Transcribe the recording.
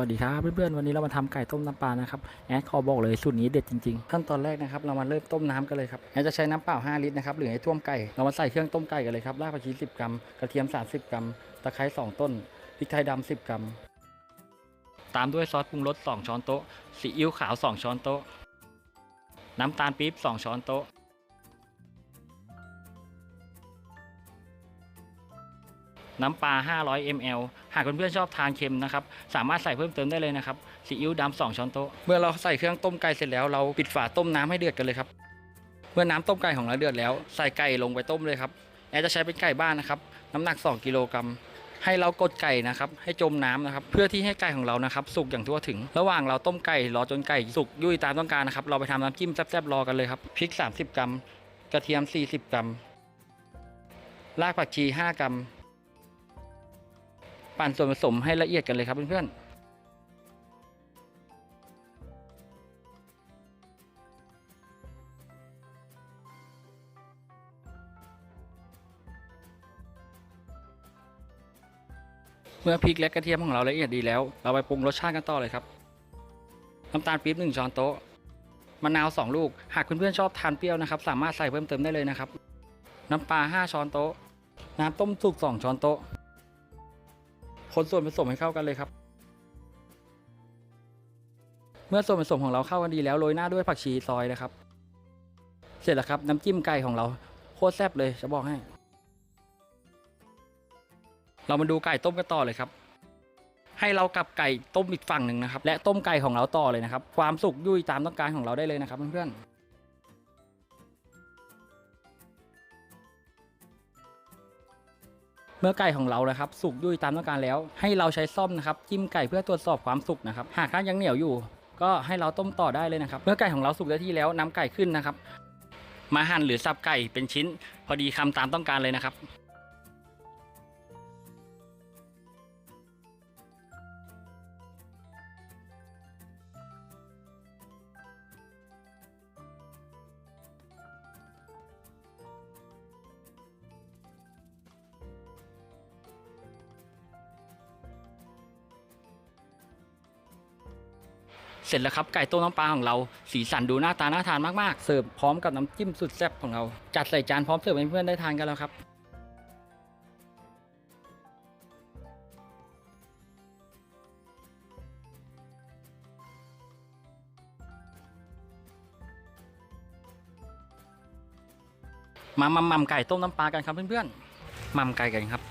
วัสดีครับเพื่อนๆวันนี้เรามาทำไก่ต้มน้ำปลานะครับแอดขอบอกเลยสูตรนี้เด็ดจริงๆขั้นตอนแรกนะครับเรามาเริ่มต้มน้ำกันเลยครับแอดจะใช้น้ำเปล่า 5 ลิตรนะครับหรือให้ท่วมไก่เรามาใส่เครื่องต้มไก่กันเลยครับรากผักชี10 กรัมกระเทียม 30 กรัมตะไคร้2ต้นพริกไทยดำ10 กรัม ตามด้วยซอสปรุงรส 2 ช้อนโต๊ะซีอิ๊วขาว 2 ช้อนโต๊ะ น้ำตาลปี๊บ 2 ช้อนโต๊ะ น้ำปลา 500 ml หากเพื่อนๆชอบทานเค็มนะครับ สามารถใส่เพิ่มเติมได้เลยนะครับ ซีอิ๊วดำ2ช้อนโต๊ะ เมื่อเราใส่เครื่องต้มไก่เสร็จแล้ว เราปิดฝาต้มน้ำให้เดือดกันเลยครับ เมื่อน้ำต้มไก่ของเราเดือดแล้ว ใส่ไก่ลงไปต้มเลยครับ แอจะใช้เป็นไก่บ้านนะครับ น้ำหนัก 2 กิโลกรัม ให้เรากดไก่นะครับ ให้จมน้ำนะครับ เพื่อที่ให้ไก่ของเรานะครับ สุกอย่างทั่วถึง ระหว่างเราต้มไก่รอจนไก่สุกยุ่ยตามต้องการนะครับ เราไปทำน้ำจิ้มแซ่บๆรอกันเลยครับ พริก 30 กรัม กระเทียม 40 กรัม รากผักชี 5 กรัม ปั่นส่วนผสมให้ละเอียดกันเลยครับเพื่อนๆเมื่อพริกและกระเทียมของเราละเอียดดีแล้ว เราไปปรุงรสชาติกันต่อเลยครับ น้ำตาลปี๊บหนึ่งช้อนโต๊ะ มะนาวสองลูก หากเพื่อนๆชอบทานเปรี้ยวนะครับ สามารถใส่เพิ่มเติมได้เลยนะครับ น้ำปลาห้าช้อนโต๊ะ น้ำต้มสุกสองช้อนโต๊ะ คนส่วนผสมให้เข้ากันเลยครับ เมื่อส่วนผสมของเราเข้ากันดีแล้วโรยหน้าด้วยผักชีซอยนะครับ เสร็จแล้วครับน้ำจิ้มไก่ของเราโคตรแซ่บเลยจะบอกให้ เรามาดูไก่ต้มกันต่อเลยครับ ให้เรากลับไก่ต้มอีกฝั่งหนึ่งนะครับ และต้มไก่ของเราต่อเลยนะครับ ความสุกยุ่ยตามต้องการของเราได้เลยนะครับเพื่อนๆ เมื่อไก่ของเรานะครับ สุกยุ่ยตามต้องการแล้ว ให้เราใช้ซ่อมนะครับจิ้มไก่เพื่อตรวจสอบความสุกนะครับหากข้ายังเหนียวอยู่ ก็ให้เราต้มต่อได้เลยนะครับ เมื่อไก่ของเราสุกได้ที่แล้วนำไก่ขึ้นนะครับ มาหั่นหรือสับไก่เป็นชิ้น พอดีคำตามต้องการเลยนะครับ เสร็จแล้วครับไก่ต้มน้ำปลาของเราสีสันดูหน้าตาน่าทานมากๆ เสิร์ฟพร้อมกับน้ำจิ้มสุดแซ่บของเรา จัดใส่จานพร้อมเสิร์ฟให้เพื่อนได้ทานกันแล้วครับมามัมมัมไก่ต้มน้ำปลากันครับเพื่อนๆมัมไก่กันครับ